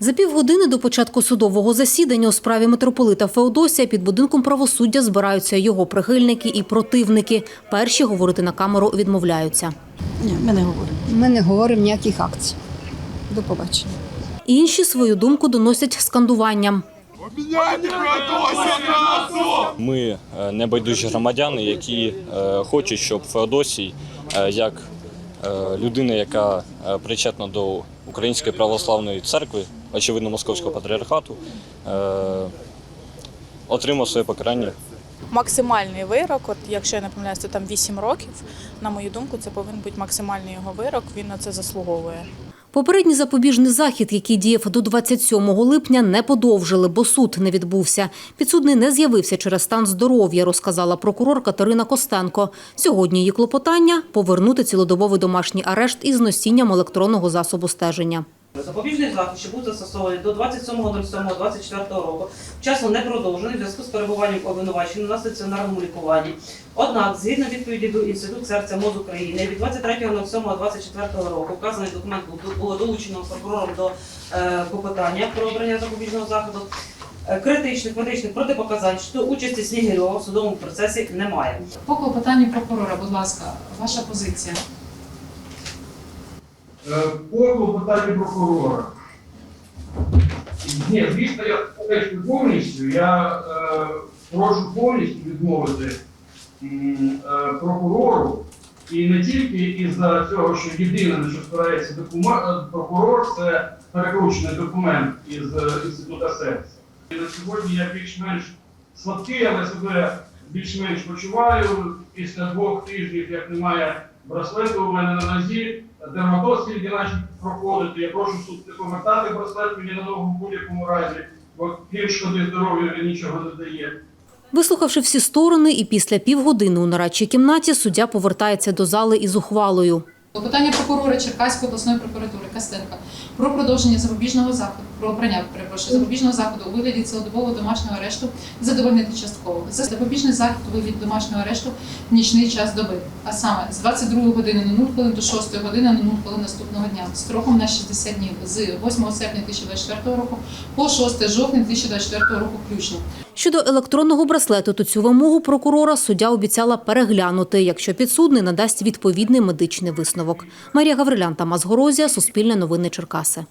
За півгодини до початку судового засідання у справі митрополита Феодосія під будинком правосуддя збираються його прихильники і противники. Перші говорити на камеру відмовляються. Ні, ми не говоримо. Ми не говоримо ніяких акцій. До побачення. Інші свою думку доносять скандуванням. Ми е, небайдужі громадяни, які е, хочуть, щоб Феодосій, е, як людина, яка е, причетна до Української православної церкви, очевидно, Московського патріархату, е, отримав своє покарання максимальний вирок. От якщо я не помиляюся, там 8 років. На мою думку, це повинен бути максимальний його вирок. Він на це заслуговує. Попередній запобіжний захід, який діяв до 27 липня, не подовжили, бо суд не відбувся. Підсудний не з'явився через стан здоров'я, розказала прокурор Катерина Костенко. Сьогодні її клопотання – повернути цілодобовий домашній арешт із носінням електронного засобу стеження. Запобіжний захід, що був застосований до 27.07.24 року, вчасно не продовжений в зв'язку з перебуванням обвинуваченого на стаціонарному лікуванні. Однак, згідно відповіді до Інституту серця МОЗ України, від 23.07.24 року вказаний документ було долучено прокурором до е, попитання про обрання запобіжного заходу. Е, Критичних медичних протипоказань щодо участі Снігирьова в судовому процесі немає. По клопотанню прокурора, будь ласка, ваша позиція. Е, По клопотанню прокурора. Ні, звісно, я заперечую повністю. Я е, прошу повністю відмовити е, прокурору. І не тільки із-за цього, що єдине, на що спирається е, прокурор, це перекручений документ із е, інституту серця. І на сьогодні я більш-менш слабкий, але себе більш-менш почуваю. Після двох тижнів, як немає браслету у мене на нозі, дерматоз наче проходити. Я прошу суд не повертати браслет мені на ногу в будь-якому разі, бо крім шкоди здоров'ю нічого не дає. Вислухавши всі сторони, і після півгодини у нарадчій кімнаті суддя повертається до зали із ухвалою. Клопотання прокурора Черкаської обласної прокуратури Костенка про продовження запобіжного заходу, про обрання, перепрошую, запобіжного заходу у вигляді цілодобового домашнього арешту задовольнити частково. Це запобіжний захід у вигляді домашнього арешту в нічний час доби, а саме з 22 години на 0 хвилин до 6 години на 0 хвилин наступного дня, строком на 60 днів з 8 серпня 2024 року по 6 жовтня 2024 року включно. Щодо електронного браслету, то цю вимогу прокурора суддя обіцяла переглянути, якщо підсудний надасть відповідний медичний висновок. Марія Гаврилян, Тамас Горозія, Суспільне новини Черкаси.